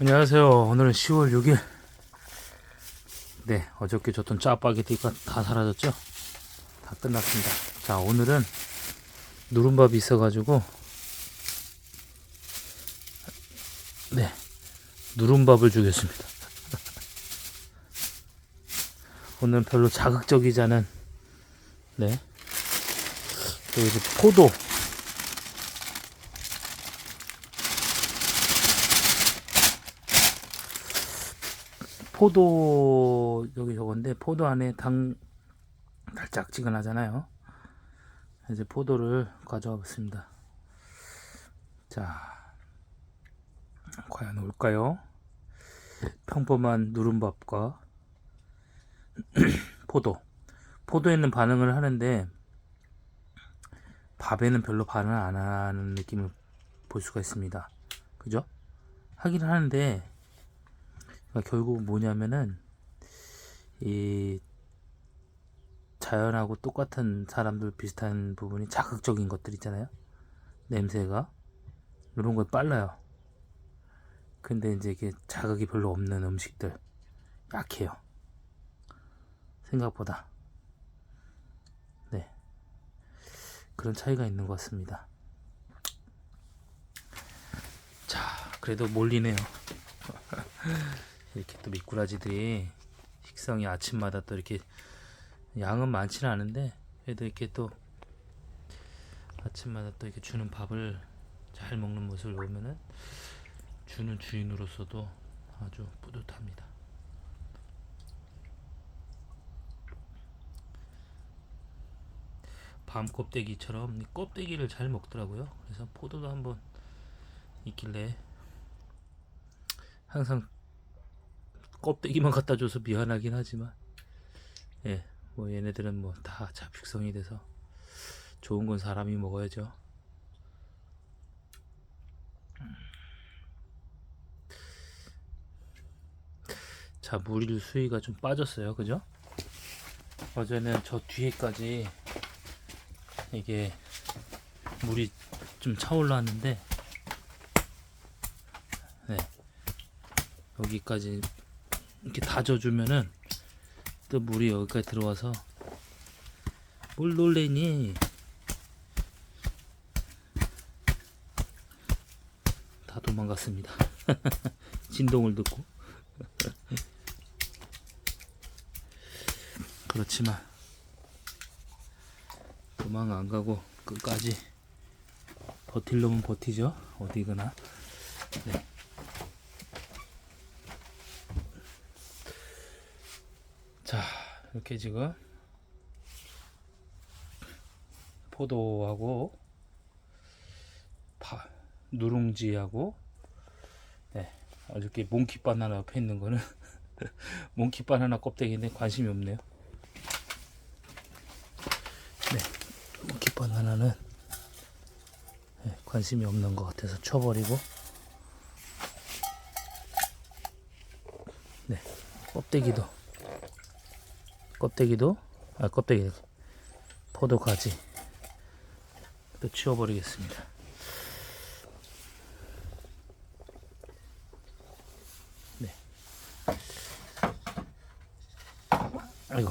안녕하세요. 오늘은 10월 6일. 네, 어저께 줬던 짜파게티가 다 사라졌죠? 다 끝났습니다. 자, 오늘은 누른밥이 있어가지고, 네, 누른밥을 주겠습니다. 오늘은 별로 자극적이지 않은, 네, 여기서 포도, 포도 여기 저건데 포도 안에 당 달짝지근하잖아요. 이제 포도를 가져와 봤습니다. 자, 과연 올까요? 평범한 누른밥과 포도. 포도에는 반응을 하는데 밥에는 별로 반응을 안 하는 느낌을 볼 수가 있습니다. 그죠? 하긴 하는데 그러니까 결국 뭐냐면은 이 자연하고 똑같은 사람들 비슷한 부분이 자극적인 것들 있잖아요. 냄새가 이런 거 빨라요. 근데 이제 이게 자극이 별로 없는 음식들 약해요. 생각보다. 네. 그런 차이가 있는 것 같습니다. 자, 그래도 몰리네요. 이렇게 또 미꾸라지들이 식성이 아침마다 또 이렇게 양은 많지는 않은데 그래도 이렇게 또 아침마다 또 이렇게 주는 밥을 잘 먹는 모습을 보면은 주는 주인으로서도 아주 뿌듯합니다. 밤 껍데기처럼 이 껍데기를 잘 먹더라고요. 그래서 포도도 한번 있길래 항상 껍데기만 갖다 줘서 미안하긴 하지만 예, 뭐 얘네들은 뭐다 잡식성이 돼서 좋은 건 사람이 먹어야죠. 자, 물 수위가 좀 빠졌어요. 그죠? 어제는 저 뒤에까지 이게 물이 좀 차올랐는데 네. 여기까지 이렇게 다져주면은 또 물이 여기까지 들어와서 뭘 놀래니? 다 도망갔습니다. 진동을 듣고. 그렇지만 도망 안 가고 끝까지 버틸 놈은 버티죠. 어디거나. 네. 자 이렇게 지금 포도하고 파, 누룽지하고 네 어저께 몽키 바나나 옆에 있는 거는 몽키 바나나 껍데기인데 관심이 없네요. 네 몽키 바나나는 네, 관심이 없는 것 같아서 쳐버리고 네 껍데기도 껍데기도 아 껍데기 포도 가지 또 치워버리겠습니다. 네. 아이고.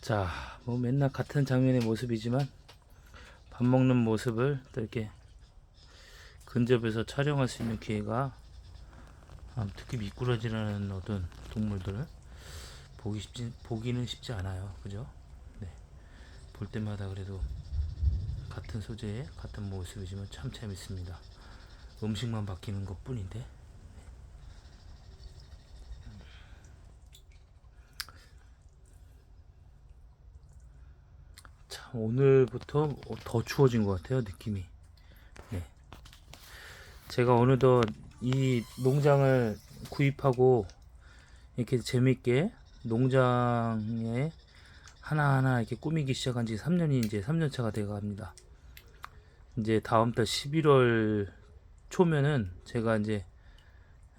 자, 뭐 맨날 같은 장면의 모습이지만 밥 먹는 모습을 또 이렇게 근접해서 촬영할 수 있는 기회가 아, 특히 미꾸라지라는 어떤 동물들을 보기 쉽지 보기는 쉽지 않아요. 그죠? 네. 볼 때마다 그래도 같은 소재의 같은 모습이지만 참 재밌습니다. 음식만 바뀌는 것 뿐인데. 참 오늘부터 더 추워진 것 같아요 느낌이. 네. 제가 어느덧 이 농장을 구입하고 이렇게 재밌게 농장에 하나하나 이렇게 꾸미기 시작한 지 3년이 이제 3년 차가 되어 갑니다. 이제 다음 달 11월 초면은 제가 이제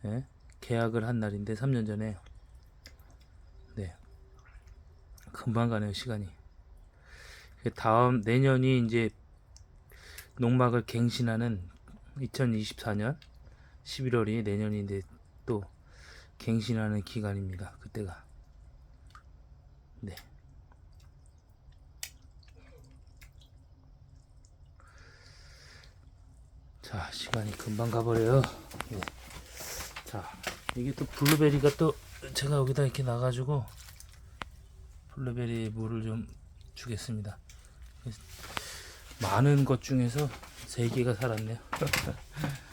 예, 계약을 한 날인데 3년 전에. 네. 금방 가네요 시간이. 다음 내년이 이제 농막을 갱신하는 2024년 11월이 내년인데 또 갱신하는 기간입니다. 그때가. 네. 자, 시간이 금방 가버려요. 네. 자, 이게 또 블루베리가 또 제가 여기다 이렇게 놔가지고 블루베리 물을 좀 주겠습니다. 많은 것 중에서 세 개가 살았네요.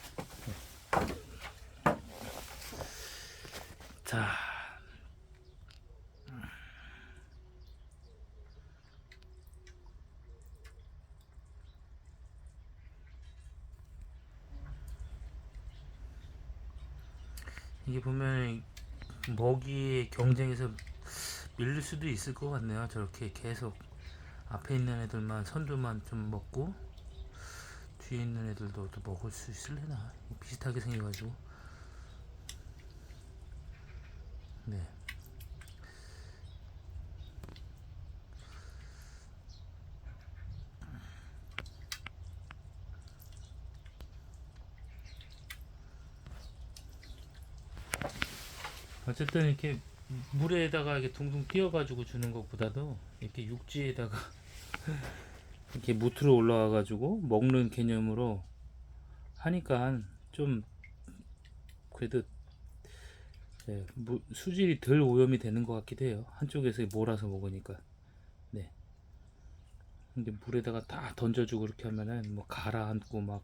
자, 이게 보면 먹이의 경쟁에서 밀릴 수도 있을 것 같네요. 저렇게 계속 앞에 있는 애들만 선두만 좀 먹고 뒤에 있는 애들도 또 먹을 수 있을래나? 비슷하게 생겨가지고 네. 어쨌든 이렇게 물에다가 이렇게 둥둥 띄어가지고 주는 것보다도 이렇게 육지에다가 이렇게 무트로 올라와가지고 먹는 개념으로 하니까 좀 그래도 네, 무- 수질이 덜 오염이 되는 것 같기도 해요. 한쪽에서 몰아서 먹으니까. 네. 근데 물에다가 다 던져주고 그렇게 하면은 뭐 가라앉고 막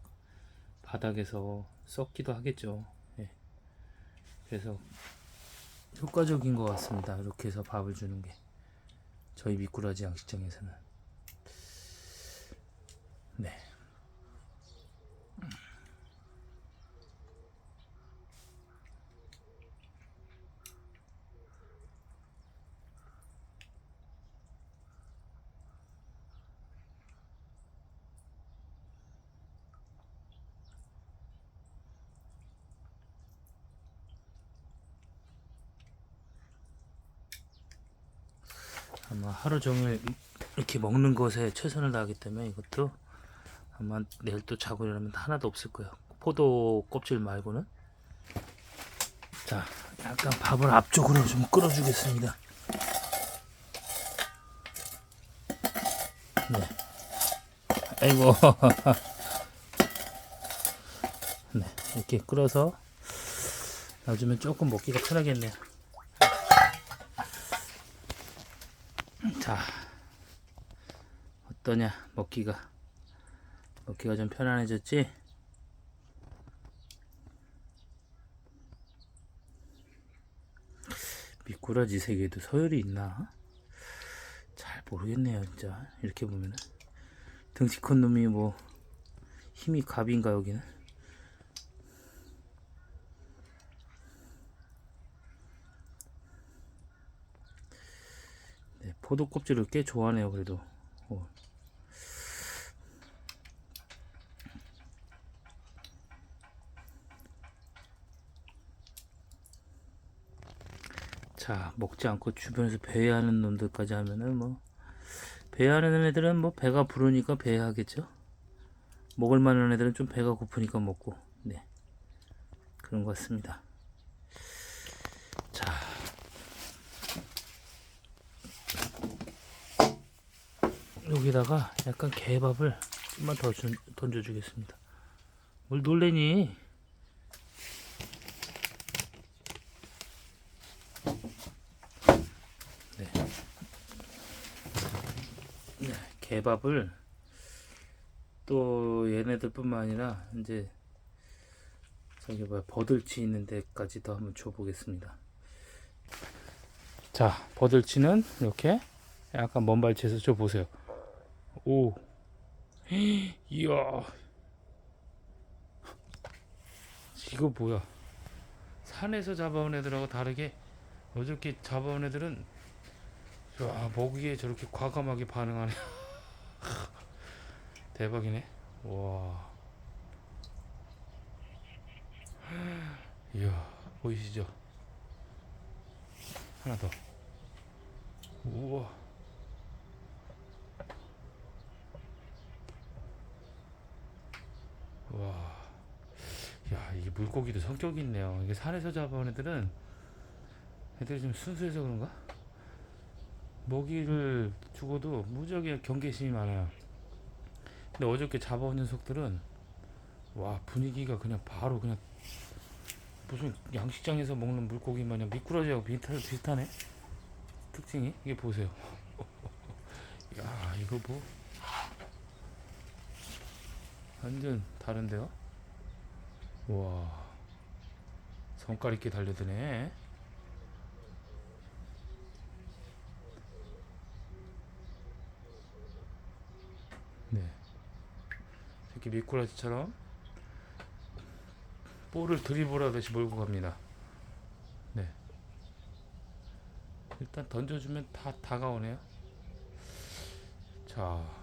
바닥에서 썩기도 하겠죠. 예. 그래서 효과적인 것 같습니다. 이렇게 해서 밥을 주는 게 저희 미꾸라지 양식장에서는 네. 아마 하루 종일 이렇게 먹는 것에 최선을 다하기 때문에 이것도 아마 내일 또 자고 일어나면 하나도 없을 거예요. 포도 껍질 말고는. 자, 약간 밥을 앞쪽으로 좀 끌어주겠습니다. 네. 아이고. 네, 이렇게 끌어서 놔주면 조금 먹기가 편하겠네요. 자, 어떠냐, 먹기가. 먹기가 좀 편안해졌지? 미꾸라지 세계에도 서열이 있나? 잘 모르겠네요, 진짜. 이렇게 보면은. 등치 큰 놈이 뭐, 힘이 갑인가, 여기는? 포도 껍질을 꽤 좋아하네요, 그래도. 어. 자, 먹지 않고 주변에서 배회하는 놈들까지 하면은 뭐, 배회하는 애들은 뭐 배가 부르니까 배회하겠죠? 먹을 만한 애들은 좀 배가 고프니까 먹고, 네. 그런 것 같습니다. 자. 여기다가 약간 개밥을 좀만 더 준- 던져주겠습니다. 뭘 놀래니? 네. 네, 개밥을 또 얘네들뿐만 아니라 이제 저기 뭐야 버들치 있는 데까지도 한번 줘보겠습니다. 자, 버들치는 이렇게 약간 먼 발치에서 줘 보세요. 오, 이야, 이거 뭐야? 산에서 잡아온 애들하고 다르게 어저께 잡아온 애들은 야, 먹이에 저렇게 과감하게 반응하네. 대박이네. 와. 이야, 보이시죠? 하나 더. 우와. 와. 이게 물고기도 성격이 있네요. 이게 산에서 잡아온 애들은 애들이 좀 순수해서 그런가? 먹이를 주고도 무지하게 경계심이 많아요. 근데 어저께 잡아온 녀석들은 와 분위기가 그냥 바로 그냥 무슨 양식장에서 먹는 물고기 마냥 미꾸라지하고 비슷하, 비슷하네. 특징이 이게 보세요. 야 이거 뭐 완전 다른데요? 와 성깔 있게 달려드네. 네. 이렇게 미꾸라지처럼 볼을 드리블하듯이 몰고 갑니다. 네. 일단 던져주면 다 다가오네요. 자,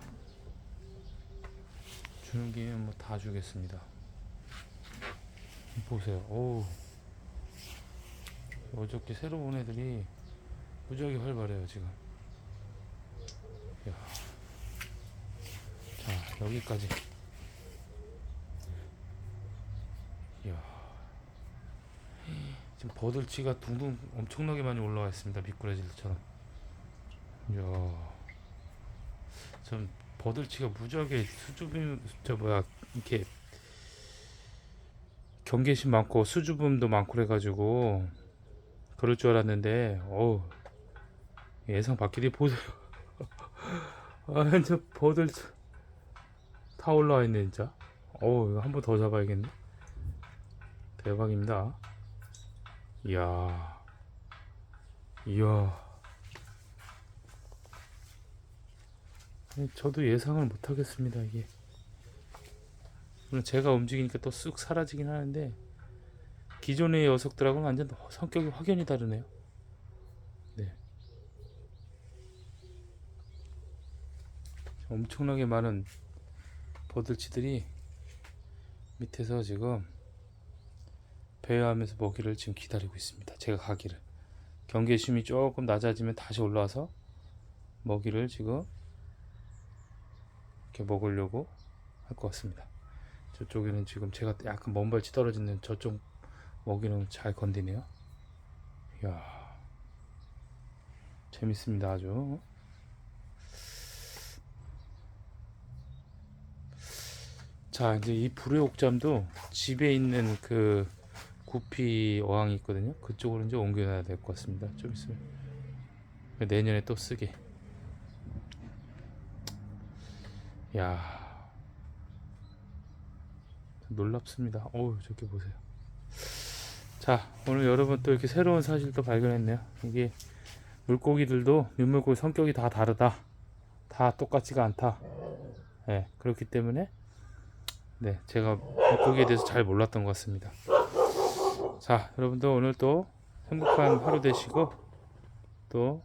주는 김에 뭐 다 주겠습니다. 보세요. 오, 어저께 새로 온 애들이 무지하게 활발해요 지금. 야, 자 여기까지. 이야. 지금 버들치가 둥둥 엄청나게 많이 올라와 있습니다. 미꾸라지들처럼. 이야. 좀 버들치가 무지하게 수줍음 저 뭐야 이렇게 경계심 많고 수줍음도 많고 그래가지고 그럴 줄 알았는데 어우 예상 밖이리 보세요. 아, 저 버들 다 올라와 있네 진짜. 어우 이거 한 번 더 잡아야겠네. 대박입니다. 이야, 이야. 저도 예상을 못 하겠습니다, 이게. 제가 움직이니까 또 쑥 사라지긴 하는데, 기존의 녀석들하고는 완전 성격이 확연히 다르네요. 네. 엄청나게 많은 버들치들이 밑에서 지금 배회하면서 먹이를 지금 기다리고 있습니다. 제가 가기를. 경계심이 조금 낮아지면 다시 올라와서 먹이를 지금 이렇게 먹으려고 할 것 같습니다. 저쪽에는 지금 제가 약간 먼 발치 떨어지는 저쪽 먹이는 잘 건디네요. 이야, 재밌습니다. 아주. 자, 이제 이 불의 옥잠도 집에 있는 그 구피 어항이 있거든요. 그쪽으로 이제 옮겨놔야 될 것 같습니다. 좀 있으면 내년에 또 쓰게. 야, 놀랍습니다. 어우, 저기 보세요. 자, 오늘 여러분 또 이렇게 새로운 사실도 발견했네요. 이게 물고기들도 민물고기 성격이 다 다르다. 다 똑같지가 않다. 예, 그렇기 때문에 네, 제가 물고기에 대해서 잘 몰랐던 것 같습니다. 자, 여러분도 오늘 또 행복한 하루 되시고 또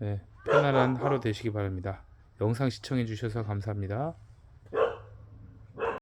네, 편안한 하루 되시기 바랍니다. 영상 시청해 주셔서 감사합니다.